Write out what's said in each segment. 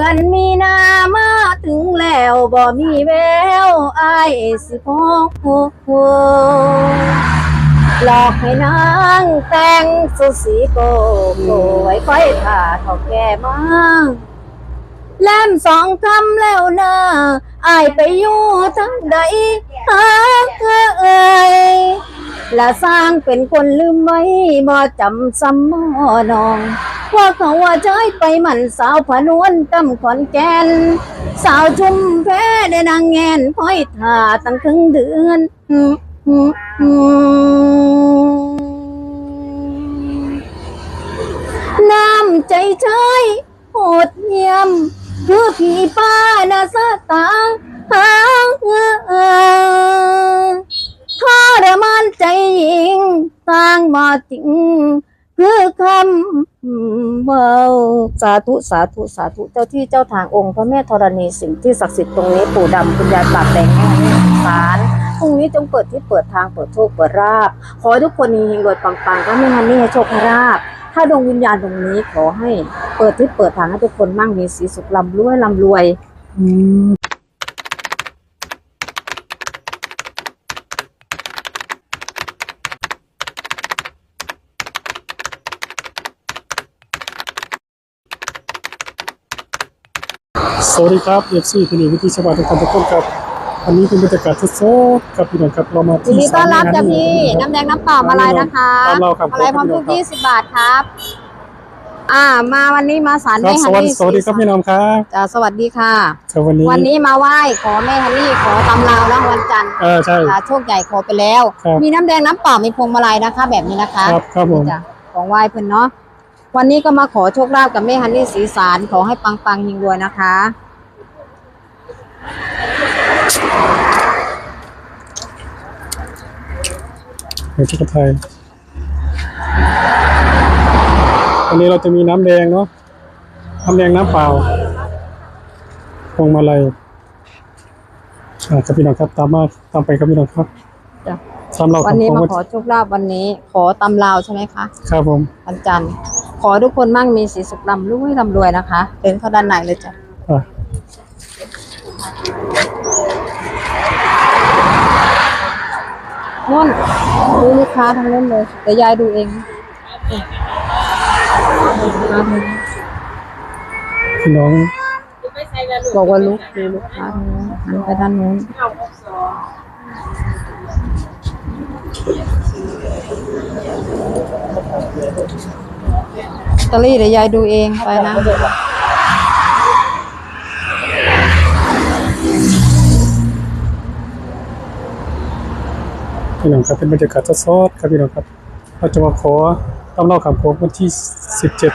อนมีนามาถึงแล้วบ่มีแววอายสิพกหลอกให้นางแต่งสุสีโกโกไว้ค่อยถ่าเท่าแก่มาแลมสองคำแล้วนะอายไปอยู่ทั้งใดหาเอ่ย และสร้างเป็นคนลืมไว้บ่จำซ้ำมอนองว่าเขาว่าใจไปหมันสาวผนวนตำขอนแก่นสาวชุมแพ้ได้นางแงนคอยท่าตั้งครึ่งเดือนน้ำใจชายโหดเยี่ยม คือผีป้านาสาตางหางเออ ทรมานใจหญิงสร้างมาจริงคือคำเบาสาธุสาธุสาธุเจ้าที่เจ้าทางองค์พระแม่ธรณีสิ่งที่ศักดิ์สิทธิ์ตรงนี้ปู่ดำคุณยายปากแดงแม่แม่สารพรุ่งนี้จงเปิดที่เปิดทางเปิดโชคเปิดราบ ขอให้ทุกคนเฮงรวยปังๆก็ไม่ฮันนี่ให้โชคให้ราบ ถ้าดวงวิญญาณตรงนี้ขอให้เปิดที่เปิดทางให้ทุกคนมั่งมีสีสุขลำรวยลำรวย อืม สวัสดีครับเอฟซีที่นี่วิธีชาวบ้านทุกท่านทุกคนครับวันนี้เป็นบรรยากาศสดๆครับพี่น้องครับเรามายินที่ดีต้อนรับศาลจ้ะแม่พี่ฮัน้ำแดงน้ำเปล่ามาลายนะคะตามเราครับมาลายพร้อมทุกครับยี่สิบบาทครับ อ่า มาวันนี้มาสารครัแม่บสฮันวัสดีนี่สวัสดีครับพี่น้องครับจ้าสวัสดีค่ะ ครับวันนี้วันนี้มาไหว้ขอแม่ฮันนี่ขอตำราวแล้ววันจันทร์เออใช่ จ้าโชคใหญ่ขอไปแล้ว ครับ มีน้ำแดงน้ำเปล่ามีพวงมาลัยนะคะ แบบนี้นะคะครับครับผมจ้ะของไหว้เพิ่นเนาะ วันนี้ก็มาขอโชคลาภกับแม่ฮันนี่สีสารขอให้ปังปังๆยิงรวยนะคะ เดี๋ยวจะไทยวันนี้เราจะมีน้ำแดงเนาะ น้ำแดงน้ำเปล่าพวงมาลัยอ่าครับพี่น้องครับ ตามมาตามไปครับพี่น้องครับจ้ะ ตามเราวันนี้ขมาองขอโชคลาภวันนี้ ขอตำราวใช่ไหมคะ ครับผม วันจันทร์ ขอให้ทุกคนมั่งมีสีสุขลำรวยลำรวยนะคะ เดินเข้าด้านในเลยจ้ะอะนุ่นดูลูกค้าทั้งนั้นเลยเดี๋ยวยายดูเองลูกค้าทั้งนั้นพี่น้องบอกว่าลุกดูลูกค้าทั้งนั้นหันไปด้านนู้น ตเตอรี่เดี๋ยวยายดูเองไปนะ พี่น้องครับเป็นบรรยากาศสดๆครับพี่น้องครับเราจะมาขอตามเราขับโค้งวันที่สิบเจ็ด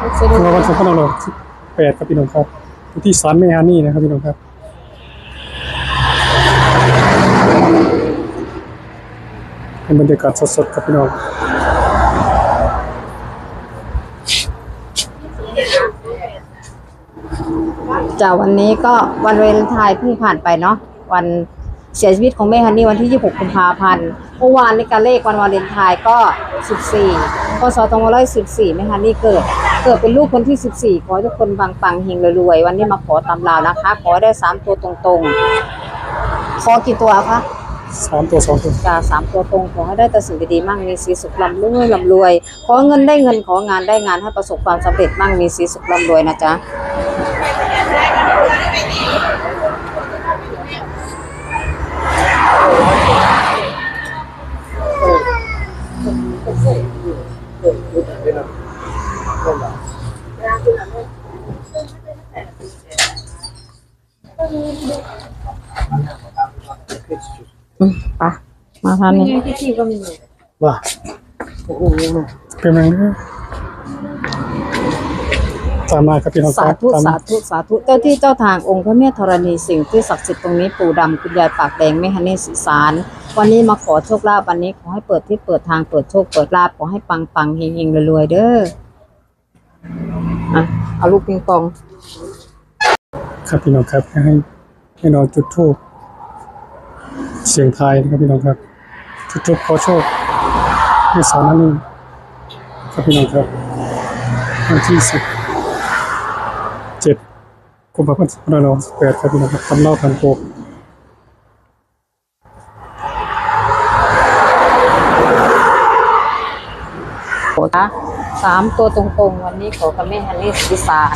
วันสองพันห้าร้อยสิบแปดครับพี่น้องครับอยู่ที่ศาลแม่ฮานี่นะครับพี่น้องครับเป็นบรรยากาศสดๆครับพี่น้อง จากวันนี้ก็วันวาเลนไทน์เพิ่งผ่านไปเนาะวันเสียชีวิตของแม่ฮันนี่วันที่ 26 กุมภาพันธ์เมื่อวานนี้การเลขวันวาเลนไทน์ก็ 14พศ2514แม่ฮันนี่เกิด เกิดเป็นลูกคนที่ 14 ขอให้ทุกคนปังปังๆเฮงรวยๆ วันนี้มาขอตำราวนะคะ ขอให้ได้ 3 ตัวตรงๆ ขอกี่ตัวคะสามตัวสองตัวจาสามตัวตรงขอให้ได้แต่สิ่งดีๆมั่งมีสีสุขลำรวยลำรวย ขอเงินได้เงินของานได้งานให้ประสบความสำเร็จมั่งมีสีสุขลำรวยนะจ๊ะ อืมไปมาทานนี่ ว่าเป็นยังไง ตามมาครับพี่น้องคสารับธุตามสาธุสาธุเจ้าที่เจ้าทางองค์พระแม่ธรณีสิ่งที่ศักดิ์สิทธิ์ตรงนี้ปู่ดำคุณยายปากแดงแม่ฮันนี่สุสานวันนี้มาขอโชคลาภวันนี้ขอให้เปิดที่เปิดทางเปิดโชคเปิดลาภขอให้ปังปังๆเฮงเฮงๆรวยๆเด้ออะเอาลูกปิงปองครับพี่น้องครับให้ให้น้องจุดทูบเสียงไทายนะครับพี่น้องครับ จุดทูบขอโชคให้สาวนั่นนี่ครับพี่น้องครับวันที่สิบเจ็ด กุมภาพันธ์2568ครับพี่น้องครับตำเล่าพันโกโอ้นะสามตัวตรงๆ วันนี้ขอกับแม่ฮันนี่สีสาน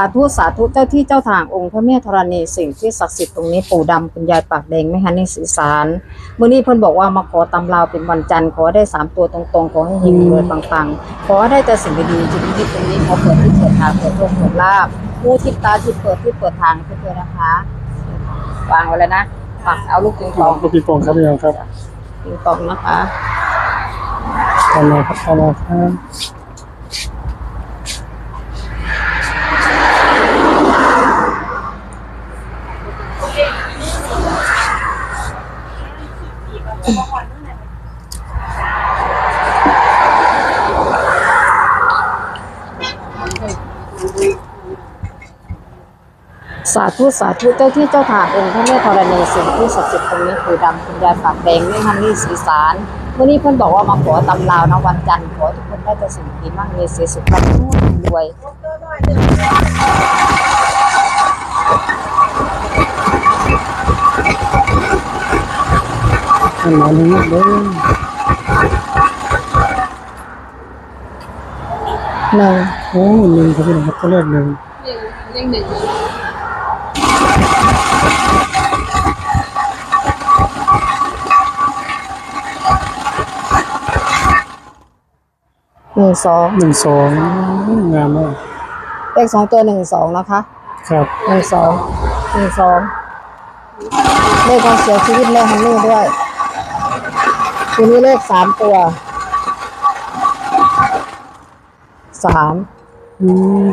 าธุสาธุเจ้าที่เจ้าทางองค์พระแม่ธรณีสิ่งที่ศักดิ์สิทธิ์ตรงนี้ปู่ดำคุณยายปากแดงแม่ฮันนี่สีสารเมื่อนี้เพิ่นบอกว่ามาขอตำราวเป็นวันจันทร์ขอได้สามตัวตรงๆ ขอให้เฮงรวยปังๆ ขอให้ได้แต่สิ่งดีๆจุดนี้ตรงนี้ขอเปิดที่เปิดทางเปิดโชคเปิดลาบผู้ทิศตาทิศเปิดที่เปิดทางให้เพื่อนนะคะวางไว้แล้วนะปักเอาลูกปิงปองลูกปีโป่งครับพี่น้องครับปิงปองนะคะตามมาครับตามมาครับ สาธุสาธุเจ้าที่เจ้าทางองค์พระแม่ธรณีสิ่งที่ศักดิ์สิทธิ์ตรงนี้คือดำคุณยายปากแดงไม่ฮันนี่สีสารวันนี้เพื่อนบอกว่ามาขอตำราวนะวันจันทร์ขอทุกคนได้แต่สิ่งดีมากมีสียสุขภาพรวยท่านมาหนึ่เด้อหนึ่งโอ้หนึ่งครับพี่น้องครับตัวแรกหนึ่ง หนึ่งสองหนึ่งสองงามมากเลขสองตัวหนึ่งสองนะคะ ครับหนึ่งสองหนึ่งสองเลขการเสียชีวิตแม่ฮันนี่ด้วยทีนี้เลขสามตัวสามอืม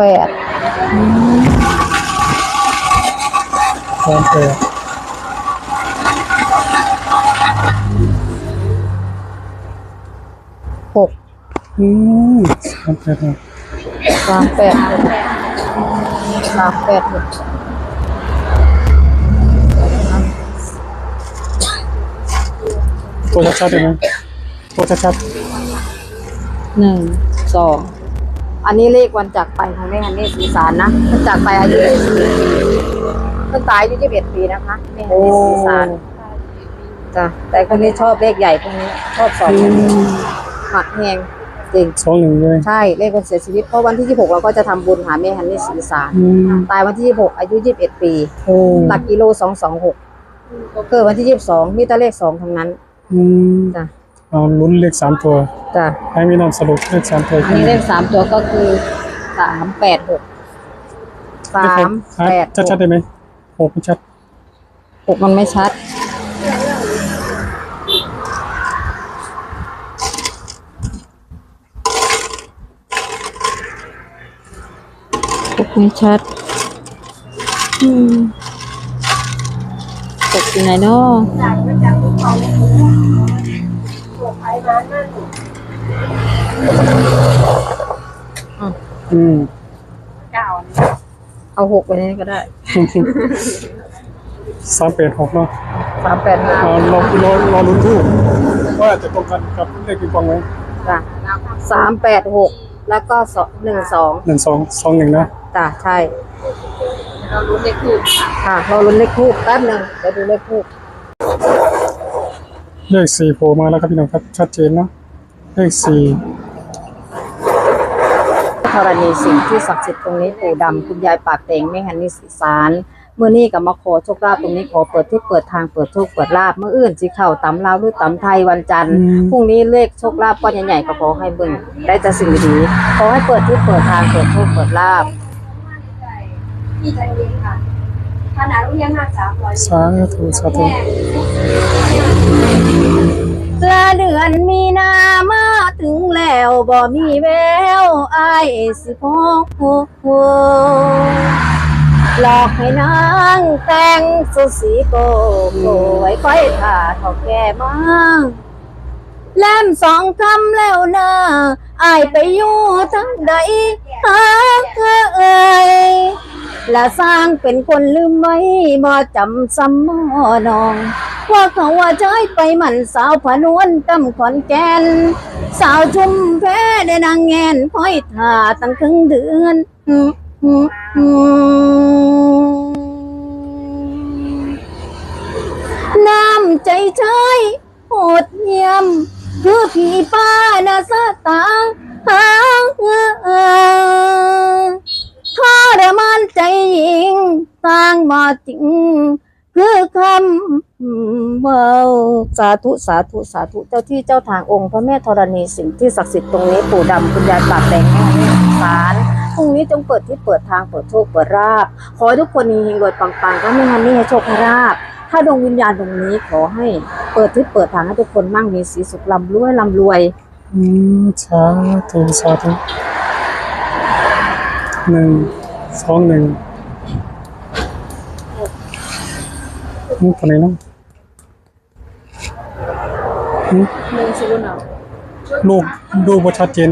แปดสามแปดหกอืมสามแปดครับสามแปดหกสามแปดหกตัวชัดๆได้ไหมตัวชัดหนึ่งสอง อันนี้เลขวันจากไปของแม่ฮันนี่สีสารนะมันจากไปอายุยี่สิบปีเพิ่นตายอายุยี่สิบเอ็ดปีนะคะแม่ฮันนี่สีสารจ้ะแต่คนนี้ชอบเลขใหญ่พวกนี้ชอบสองหมักแหงจริงๆสองหนึ่งเลยใช่เลขคนเสียชีวิตเพราะวันที่ 26 เราก็จะทำบุญหาแม่ฮันนี่ศรีสารอืมตายวันที่ 26 อายุ 21 ปีโอ้หลักกิโล 226เกิดวันที่ 22 มีแต่เลข2ทั้งนั้นอืมจ้ะ เอาลุ้นเลขสามตัวจ้ะให้มีนามสรุปเลขสามตัวอันนี้เลข3ตัวก็คือ386 3ชัดๆได้ไหมหกไม่ชัด8 6มันไม่ชัดหกไม่ชัดอืมตกที่ไหนเนาะ อืมเอาหกไปนี่ก็ได้สามแปดหกเนาะสามแปดห้าเอารอรอรอลุ้นทูบว่าจะตรงกันกับเลขปิงปองไหมจ้ะสามแปดหกแล้วก็สองหนึ่งสองหนึ่งสองสองหนึ่งนะจ้ะใช่เราลุ้นเลขคู่ค่ะเราลุ้นเลขคู่แป๊บหนึ่งเดี๋ยวดูเลขคู่ เลขสี่โผล่มาแล้วครับพี่น้องครับชัดเจนเนาะเลขสี่ธรณีสิ่งที่ศักดิ์สิทธิ์ตรงนี้ปู่ดำคุณยายปากเต็งไม่หันนิสีสารเมื่อนี้กับมาขอโชคลาภตรงนี้ขอเปิดที่เปิดทางเปิดโชคเปิดลาบเมื่ออื่นสิเข่าตำลาวหรือตำไทยวันจันทร์พรุ่งนี้เลขโชคลาภก้อนใหญ่ๆก็ขอให้เบิ่งได้แต่สิ่งดีๆขอให้เปิดที่เปิดทางเปิดโชคเปิดลาบ ขนค่ะขนาดเรียนมาสามร้อยสาธุสาธุลาเดือนมีนามาถึงแล้วบ่มีแววไอายสิพกหลอกให้นางแต่งสุสีโกโกไว้ค่อยถ่าเท่าแก่มา แลมสองคำแล้วนะอายไปอยู่ทั้งใดหาเอ่ยและสร้างเป็นคนลืมไว้บ่จำซ้ำมอนอง ว่าเขาว่าใช้ไปหมันสาวผนวนตำขอนแก่นสาวชุมแพ้ได้นางแงนคอยท่าตั้งครึ่งเดือนน้ำใจชายโหดเยี่ยม คือผีป้านาสตางหางเออทรมานใจหญิงสร้างมาจริง คือคำเว้าสาธุสาธุสาธุเจ้าที่เจ้าทางองค์พระแม่ธรณีสิ่งที่ศักดิ์สิทธิ์ตรงนี้ปู่ดำคุณยายปากแดงแม่ให้สารพรุ่งนี้จงเปิดที่เปิดทางเปิดโชคเปิดราบ ขอให้ทุกคนเฮงๆรวยปังๆก็ไม่ฮันนี่ให้โชคให้ราบ ถ้าดวงวิญญาณตรงนี้ขอให้เปิดที่เปิดทางให้ทุกคนมั่งมีสีสุขลำรวยลำรวย อืมสาธุสาธุหนึ่งสองหนึ่งนี่ตัวไหนเนาะอืมหนึ่งศูนย์เหรอลูกดูบ่ชัดเจน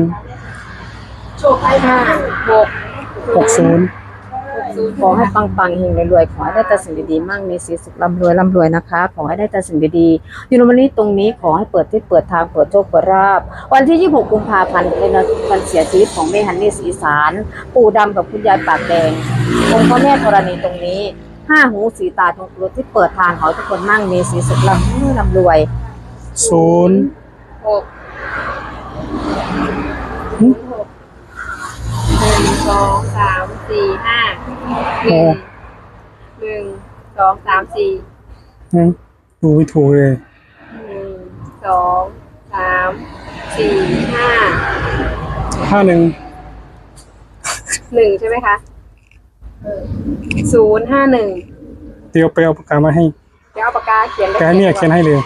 โชคให้ห้าหกหกศูนย์ ขอให้ปังปังๆเฮงรวยๆขอให้ได้แต่สิ่งดีๆมั่งมีสีสุขร่ำรวยร่ำรวยนะคะ ขอให้ได้แต่สิ่งดีๆอยู่ในวันนี้ตรงนี้ขอให้เปิดที่เปิดทางเปิดโชคเปิดราบ วันที่ 26 กุมภาพันธ์เป็นวันเสียชีวิตของแม่ฮันนี่ศรีอีสาร ปู่ดำกับคุณยายปากแดงองค์พระแม่ธรณีตรงนี้ห้าหูสีตาตรงกรดที่เปิดทางขอให้ทุกคนมั่งมีสีสุขร่ำรวยร่ำรวยศูนย์หกหนึ่งสองสามสี่ห้า หนึ่งหนึ่งสองสามสี่อืมดูไม่ถูกเลยหนึ่งสองสามสี่ห้าห้าหนึ่งหนึ่งใช่ไหมคะศูนย์ห้าหนึ่งเดี๋ยวไปเอาปากกามาให้เดี๋ยวเอาปากกาเขียนแกเนี่ยเขียนให้เลย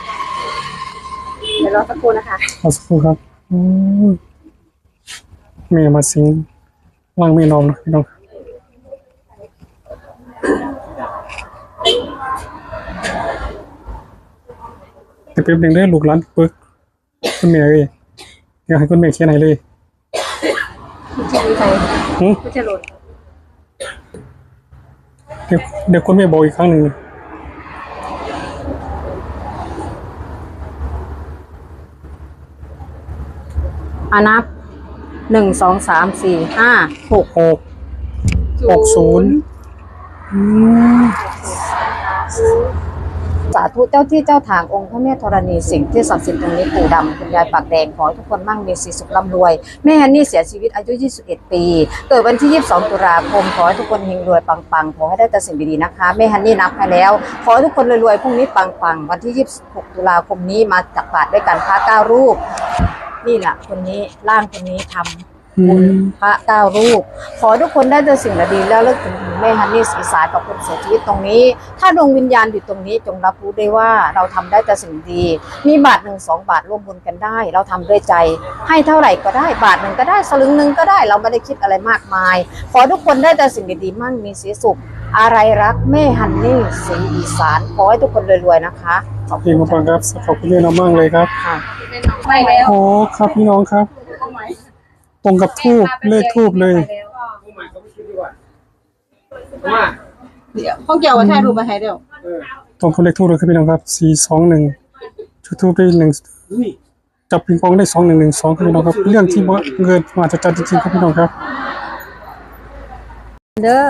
เดี๋ยวรอสักครู่นะคะเอาสักครู่ครับอืมแม่มาสิงว่างไม่นอมนะพี่น้องเดี๋ยว แป๊บหนึงได้อลูกหลานปึกคุณแม่เอ้ยเดี๋ยวให้คุณแม่เขียนให้เลยคุณชื่อใครหืมคุณจะหล่นเดี๋ยวเดี๋ยวคุณแม่บอกอีกครั้งหนึ่งอานับหนึ่งสองสามสี่ห้าหกหกหกศูนย์ อืม สาธุเจ้าที่เจ้าทางองค์พระแม่ธรณีสิ่งที่ศักดิ์สิทธิ์ตรงนี้ปู่ดำคุณยายปากแดงขอให้ทุกคนมั่งมีสีสุขร่ำรวย แม่ฮันนี่เสียชีวิตอายุ 21 ปี เกิดวันที่ 22 ตุลาคม ขอให้ทุกคนเฮงรวยปังๆ ขอให้ได้แต่สิ่งดีๆนะคะ แม่ฮันนี่นับให้แล้ว ขอให้ทุกคนรวยๆพรุ่งนี้ปังๆ วันที่ 26 ตุลาคมนี้มาจักบาทด้วยกันพระเก้ารูป นี่แหละคนนี้ร่างคนนี้ทำอื บุญมพระเก้ารูป ขอทุกคนได้แต่สิ่งดีๆแล้วเลิกถึงแม่ฮันนี่ศรีสารกับคนเสียชีวิตตรงนี้ ถ้าดวงวิญญาณอยู่ตรงนี้จงรับรู้ได้ว่าเราทำได้แต่สิ่งดี มีบาทหนึ่งสองบาทร่วมบุญกันได้ เราทำด้วยใจ ให้เท่าไหร่ก็ได้บาทหนึ่งก็ได้สลึงหนึ่งก็ได้เราไม่ได้คิดอะไรมากมาย ขอทุกคนได้แต่สิ่งดีๆมั่งมีสีสุข อะไรรักแม่ฮันนี่ศรีอีสานขอให้ทุกคนรวยๆนะคะขอบเพคุลงณมาฟังครับขอบคุณแม่น้องมากเลยครับค่ะไม่แล้วโอ้ครับพี่น้องครับ ตรงกับทูบเลขทูบเลยเดี๋ยวข้องเกี่ยวกับถ่ายรูปมาให้เดี๋ยวตรงกับเลขทูบเลยครับพี่น้องครับสี่สองหนึ่งจุดทูบได้หนึ่งจับปิงปองได้สองหนึ่งหนึ่งสองครับพี่น้องครับ เรื่องที่ว่าเงินมาจะจัดจริงๆครับพี่น้องครับ เด้อ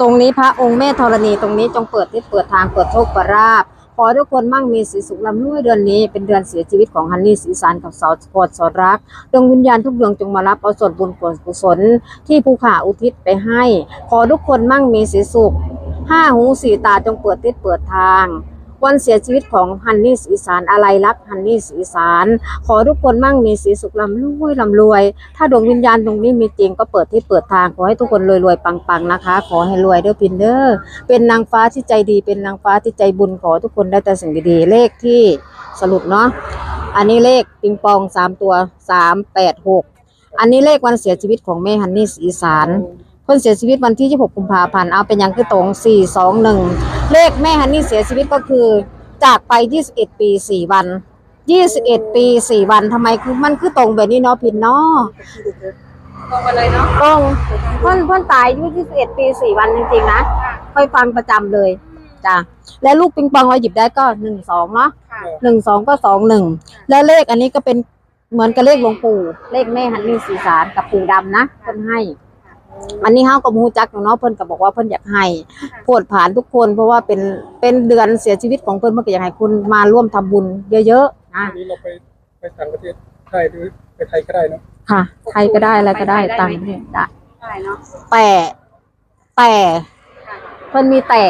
ตรงนี้พระองค์แม่ธรณีตรงนี้จงเปิดที่เปิดทางเปิดโชคเปิดราบ ขอทุกคนมั่งมีสีสุขลำรวยเดือนนี้ เป็นเดือนเสียชีวิตของฮันนี่สีสารกับสาวสปอร์ตสอดรัก ดวงวิญญาณทุกดวงจงมารับเอาส่วนบุญกุศลที่ภูขาอุทิศไปให้ ขอทุกคนมั่งมีสีสุขห้าหูสี่ตาจงเปิดทิศเปิดทาง วันเสียชีวิตของฮันนี่สีสารอะไรรักฮันนี่สีสาร ขอทุกคนมั่งมีสีสุขลำรวยลำรวย ถ้าดวงวิญญาณตรงนี้มีจริงก็เปิดที่เปิดทางขอให้ทุกคนรวยๆปังๆนะคะ ขอให้รวยเด้อพินเด้อเป็นนางฟ้าที่ใจดีเป็นนางฟ้าที่ใจบุญขอทุกคนได้แต่สิ่งดีๆเลขที่สรุปเนาะอันนี้เลขปิงปองสามตัวสามแปดหกอันนี้เลขวันเสียชีวิตของแม่ฮันนี่สีสาร คนเสียชีวิตวันที่ 26 กุมภาพันธ์เอาเป็นอย่างคือตรง 421 เลขแม่ฮันนี่เสียชีวิตก็คือจากไป 21 ปี 4 วัน 21 ปี 4 วันทำไมคือมันคือตรงแบบนี้เนาะพินเนาะตรงไปเลยเนาะตรงเพิ่นเพิ่นตายอายุ21 ปี 4 วันจริงๆนะค่อยฟังประจำเลยจ้ะและลูกปิงปองเราหยิบได้ก็ 1 2 เนาะค่ะหนึ่งสองก็สองหนึ่งแล้วเลขอันนี้ก็เป็นเหมือนกับเลขหลวงปู่ เลขแม่ฮันนี่สีสารกับปู่ดำนะเพิ่นให้ อันนี้เฮากับฮู้จักอยู่เนาะเพิ่นก็บอกว่าเพิ่นอยากให้โพดผ่านทุกคน เพราะว่าเป็นเป็นเดือนเสียชีวิตของเพิ่นเพิ่นก็อยากให้คุณมาร่วมทำบุญเยอะๆนะอันนี้เราไปไปต่างประเทศได้หรือไปไทยก็ได้เนาะค่ะใครก็ได้อะไรก็ได้ต่างประเทศได้ ได้เนาะแต่แต่ค่ะ เพิ่นมีแต่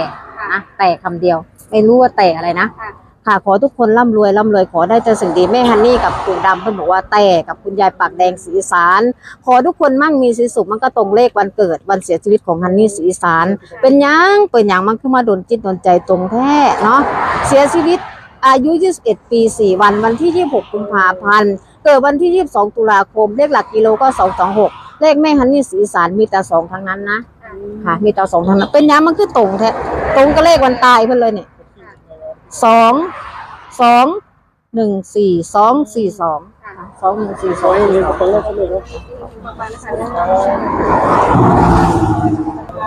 นะแต่คำเดียว ไม่รู้ว่าแต่อะไรนะ ค่ะ ค่ะขอทุกคนร่ำรวยร่ำรวยขอได้แต่สิ่งดีแม่ฮันนี่กับปู่ดำเพิ่นบอกว่าแต่กับคุณยายปากแดงสีสาร ขอทุกคนมั่งมีสีสุขมันก็ตรงเลขวันเกิดวันเสียชีวิตของฮันนี่สีสาร เป็นยังเป็นยังมันขึ้นมาโดนจิตโดนใจตรงแท้เนาะเสียชีวิตอายุ 21 ปี 4 วัน วันที่ 26 กุมภาพันธ์ เกิดวันที่ 22 ตุลาคม เลขหลักกิโลก็ 226 เลขแม่ฮันนี่สีสารมีแต่สองทั้งนั้นนะ ค่ะ มีแต่สองทั้งนั้น เป็นยังมันคือตรงแท้ ตรงกับเลขวันตายเพิ่นเลยเนี่ย สองสองหนึ่งสี่สองสี่สองสองหนึ่งสี่สองให้เรียนกับคนแรกเขเลยนาะขอบคุณค่ะ